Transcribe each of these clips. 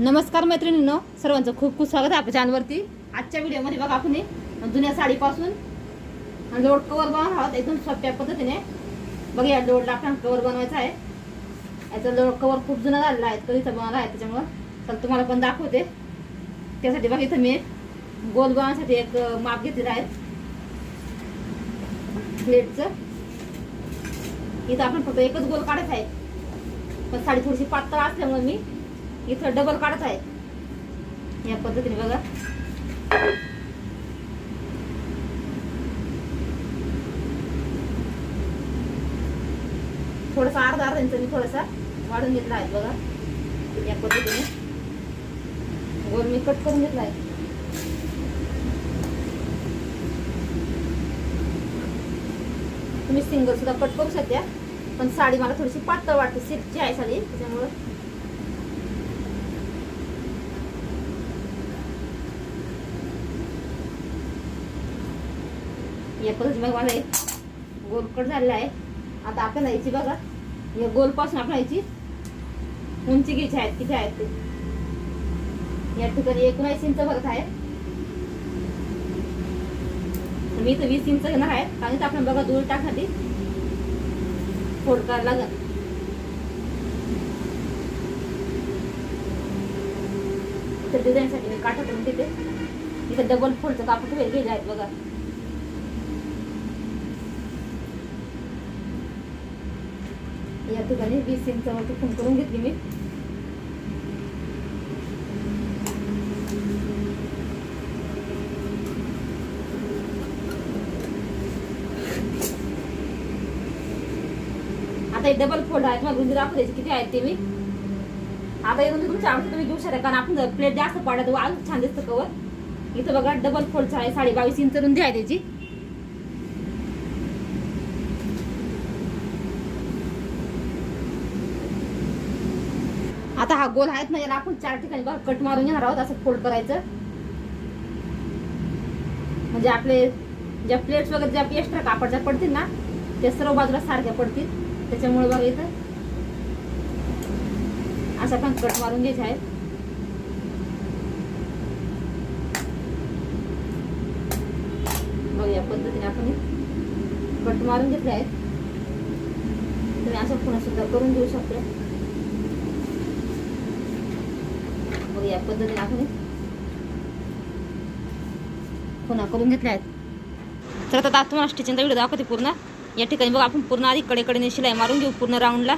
नमस्कार मैत्रिणींनो सर्वांचं खूप खूप स्वागत आहे आपल्या चॅनलवरती आजच्या व्हिडिओमध्ये बघा आपण जुन्या साडीपासून लोड कवर बनवणार आहोत एकदम सोप्या पद्धतीने. बघा या लोडला आपल्याला कवर बनवायचा आहे. याचा लोड कवर खूप जुना झालेला आहे कधीचा बनवला आहे त्याच्यामुळं. तर तुम्हाला पण दाखवते. त्यासाठी बघा इथं मी गोल बनवण्यासाठी एक माप घेतलेलं आहे. प्लेटचं. इथं आपण फक्त एकच गोल काढायचा आहे. पण साडी थोडीशी पातळ असल्यामुळे मी इथं डबल काढत आहे. या पद्धतीने बघा. थोडासा अर्धा अर्धा इंच मी थोडासा वाढून घेतला आहे बघा. या पद्धतीने. गोल मी कट करून घेतला आहे. तुम्ही सिंगल सुद्धा कट करू शकता पण साडी मला थोडीशी पातळ वाटते सिल्कची आहे साडी त्याच्यामुळं या पद्धतीने बघा मला एक गोल झालेला आहे. आता आपण यायची बघा. या गोलपासून आपण यायची उंची घ्यायची आहेत? किती आहेत ते? या ठिकाणी एकोणावीस इंच बघत आहे. मी इथं वीस इंच घेणार आहे. कारण आपण बघा दूर टाकण्यासाठी फोड करायला लागेल. तर डिझाईनसाठी मी काठा करून घेते इथं डबल फोल्डचं कापड ठेवले गेले आहेत बघा. या ठिकाणी वीस इंचावरती खून करून घेतली मी. आता हे डबल फोल्ड आहे तुम्हाला रुंदी दाखवायची किती आहेत ते मी. आता हे रुंदी तुमच्या आवडतं तुम्ही घेऊ शकता कारण आपण जर प्लेट जास्त पाडत अजून छान दिसतं कवर इथं बघा डबल फोल्डचं आहे साडे बावीस इंच रुंदी आहे त्याची. आता हा गोल आहेत ना याला आपण चार ठिकाणी कट मारून घेणार आहोत असं फोल्ड करायचं. म्हणजे आपले ज्या प्लेट्स वगैरे ज्या एक्स्ट्रा कापडच्या पडतील ना त्या सर्व बाजूला सारख्या पडतील. त्याच्यामुळे बघा इथं असं आपण कट मारून घ्यायचे आहेत बघ या पद्धतीने आपण कट मारून घेतले आहेत. तुम्ही असं पुन्हा सुद्धा करून घेऊ शकता. मग या पद्धतीने आपण पुन्हा करून घेतले आहेत. तर आता तुम्हाला स्टिचिंगचा व्हिडिओ दाखवते पूर्ण. या ठिकाणी बघा आपण पूर्ण आधी कडेकडेने शिलाई मारून घेऊ पूर्ण राऊंडला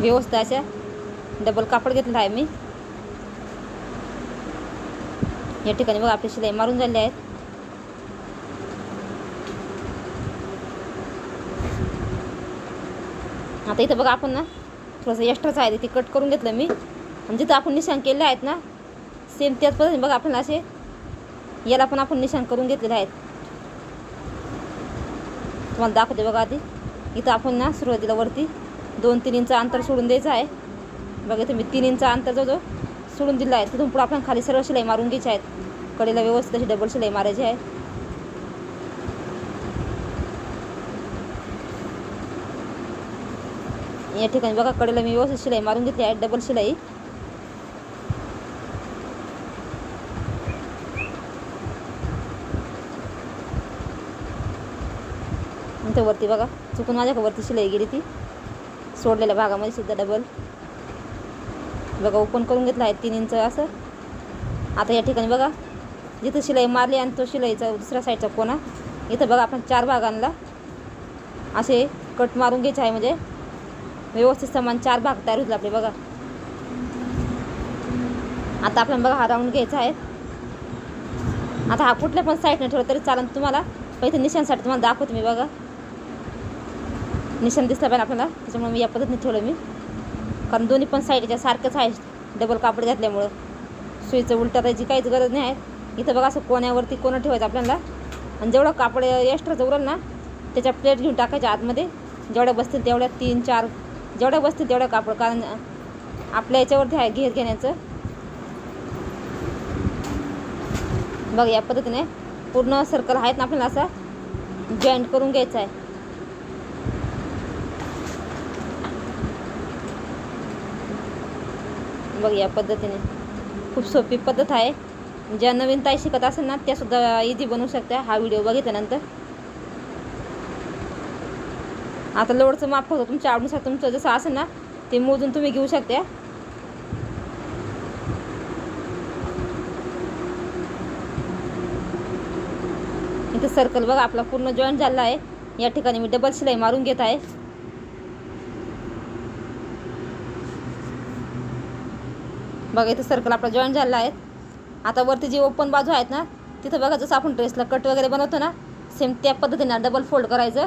व्यवस्था अशा डबल कापड घेतलेला आहे मी. या ठिकाणी बघा आपली शिलाई मारून झाली आहेत. आता इथं बघा आपण ना थोडंसं एक्स्ट्राचं आहे ते कट करून घेतलं मी. आणि जिथं आपण निशाण केले आहेत ना सेम त्याच पद्धतीने बघा आपण असे याला पण आपण निशाण करून घेतलेले आहेत. तुम्हाला दाखवते बघा आधी. इथं आपण ना सुरुवातीला वरती दोन तीन इंच अंतर सोडून द्यायचं आहे. बघा तुम्ही तीन इंच अंतर जो जो सोडून दिला आहे तिथून पुढे आपण खाली सरळ शिलाई मारून घ्यायची आहेत. कडेला व्यवस्थित अशी डबल शिलाई मारायची आहे. या ठिकाणी बघा कडेला मी व्यवस्थित शिलाई मारून घेतली आहे डबल शिलाई. इथं वरती बघा चुकून माझ्या वरती शिलाई गेली ती. सोडलेल्या भागामध्ये सुद्धा डबल बघा ओपन करून घेतला आहे तीन इंच असं. आता या ठिकाणी बघा जिथं शिलाई मारली आणि तो शिलाईचा दुसऱ्या साईडचा कोणा इथं बघा आपण चार भागांना असे कट मारून घ्यायचे आहे म्हणजे व्यवस्थित समान चार भाग तयार होतील आपले बघा. आता आपल्याला बघा हा राऊंड घ्यायचा आहे. आता हा कुठल्या पण साईडने ठेवला तरी चालेल तुम्हाला. पण इथे निशाणसाठी तुम्हाला दाखवते मी बघा. निशाण दिसला पाहिजे आपल्याला त्याच्यामुळे मी या पद्धतीने ठेवलं मी. कारण दोन्ही पण साईडच्या सारखंच आहे. डबल कापड घातल्यामुळं. सुईचं उलटा त्याची काहीच गरज नाही आहे. इथं बघा असं कोण्यावरती कोणं ठेवायचं आपल्याला. आणि जेवढं कापड एक्स्ट्रा उरल ना त्याच्या प्लेट घेऊन टाकायच्या आतमध्ये. जेवढ्या बसतील तेवढ्या तीन चार जेवढ्या बसतील तेवढ्या कापड कारण आपल्या याच्यावरती आहे घेर घेण्याचं. बघ या पद्धतीने पूर्ण सर्कल आहेत ना आपल्याला असा जॉईंट करून घ्यायचा आहे. बघ या पद्धतीने. खूप सोपी पद्धत आहे. ज्या नवीन ताई शिकत असेल ना त्यासुद्धा इझी बनवू शकत्या. हा व्हिडिओ बघितल्यानंतर. आता लोडचं माप होतं तुमच्या आवडीनुसार तुमचं जसं असेल ना ते मोजून तुम्ही घेऊ शकता. इथं सर्कल बघा आपला पूर्ण जॉईंट झाला आहे. या ठिकाणी मी डबल शिलाई मारून घेत आहे. बघा इथं सर्कल आपला जॉईंट झाला आहे. आता वरती जी ओपन बाजू आहेत ना तिथं बघा जसं आपण ड्रेसला कट वगैरे बनवतो ना सेम त्या पद्धतीने डबल फोल्ड करायचं.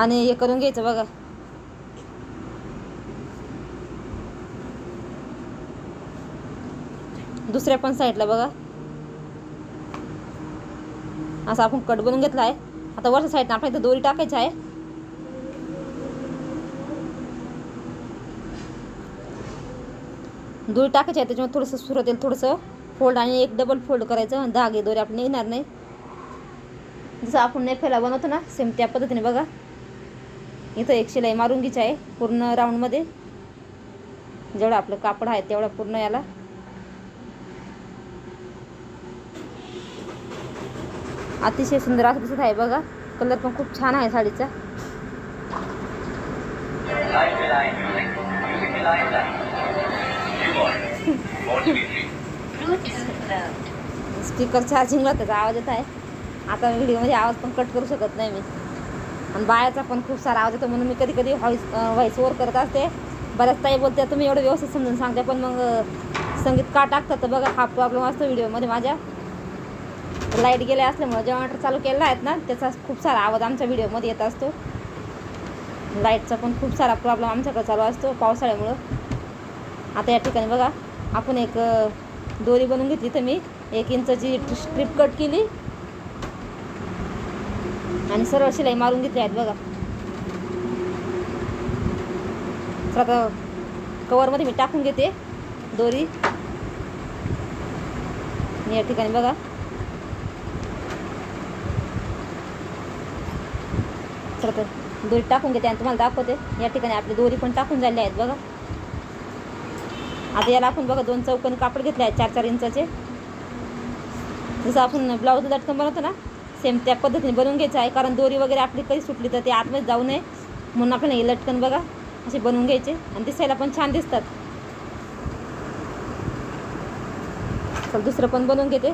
आणि हे करून घ्यायचं बघा. दुसऱ्या पण साईडला बघा. असं आपण कट बनवून घेतला आहे. आता वरच्या साईडनं आपल्या इथं दोरी टाकायची आहे. दोरी टाकायची आहे त्याच्यामुळे थोडंसं सुरत येईल थोडंसं फोल्ड आणि एक डबल फोल्ड करायचं. धागे दोरी आपण निघणार नाही. जसं आपण नेफेला बनवतो ना सेम त्या पद्धतीने बघा. इथं एक शिलाई मारून घ्यायची आहे पूर्ण राऊंडमध्ये जेवढं आपलं कापड आहे तेवढं पूर्ण याला. अतिशय सुंदर असं दिसत आहे बघा. कलर पण खूप छान आहे साडीचा. स्पीकर चार्जिंगला त्याचा आवाज येत आहे. आता व्हिडिओमध्ये आवाज पण कट करू शकत नाही मी. आणि बायाचा पण खूप सारा आवाज येतो म्हणून मी कधी कधी व्हॉइस व्हॉइस ओवर करत असते. बऱ्याच ताई बोलते तुम्ही एवढं व्यवस्थित समजून सांगते पण मग संगीत का टाकतात? तर बघा हा प्रॉब्लेम असतो व्हिडिओमध्ये माझ्या. लाइट गेल्या असल्यामुळं जेव्हा चालू केलेला आहेत ना त्याचा खूप सारा आवाज आमच्या व्हिडिओमध्ये येत असतो. लाईटचा पण खूप सारा प्रॉब्लेम आमच्याकडे चालू असतो पावसाळ्यामुळं. आता या ठिकाणी बघा आपण एक दोरी बनवून घेतली तर मी. एक इंचाची स्ट्रीप कट केली. आणि सर्व शिलाई मारून घेतली आहेत बघा. तर आता कवरमध्ये मी टाकून घेते दोरी. या ठिकाणी बघा. तर दोरी टाकून घेते आणि तुम्हाला दाखवते. या ठिकाणी आपली दोरी पण टाकून झाली आहेत बघा. आता याला आपण बघा दोन चौकन कापड घेतले आहेत चार चार इंचाचे. जसं आपण ब्लाऊज लटकन बनवतो ना सेम त्या पद्धतीने बनवून घ्यायचं आहे. कारण दोरी वगैरे आपली कधी सुटली तर ते आतमध्ये जाऊ नये. म्हणून आपण हे लटकन बघा. असे बनवून घ्यायचे. आणि दिसायला पण छान दिसतात. चल दुसरं पण बनवून घेते.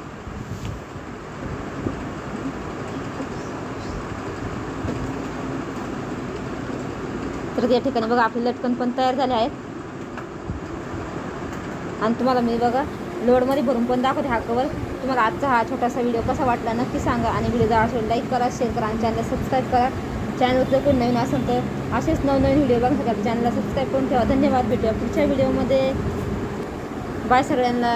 तर या ठिकाणी बघा आपले लटकन पण तयार झाले आहेत. आणि तुम्हाला मी बघा लोडमध्ये भरून पण दाखवते हा कवर तुम्हाला आजचा हा छोटासा व्हिडिओ कसा वाटला नक्की सांगा आणि व्हिडिओ जर असेल लाईक करा शेअर करा आणि चॅनल सबस्क्राईब करा. चॅनलवर जर कोणी नवीन असेल तर असेच नवनवीन व्हिडिओ बघण्यासाठी चॅनलला सबस्क्राईब करून ठेवा. धन्यवाद. भेटूया पुढच्या व्हिडिओमध्ये बाय सगळ्यांना.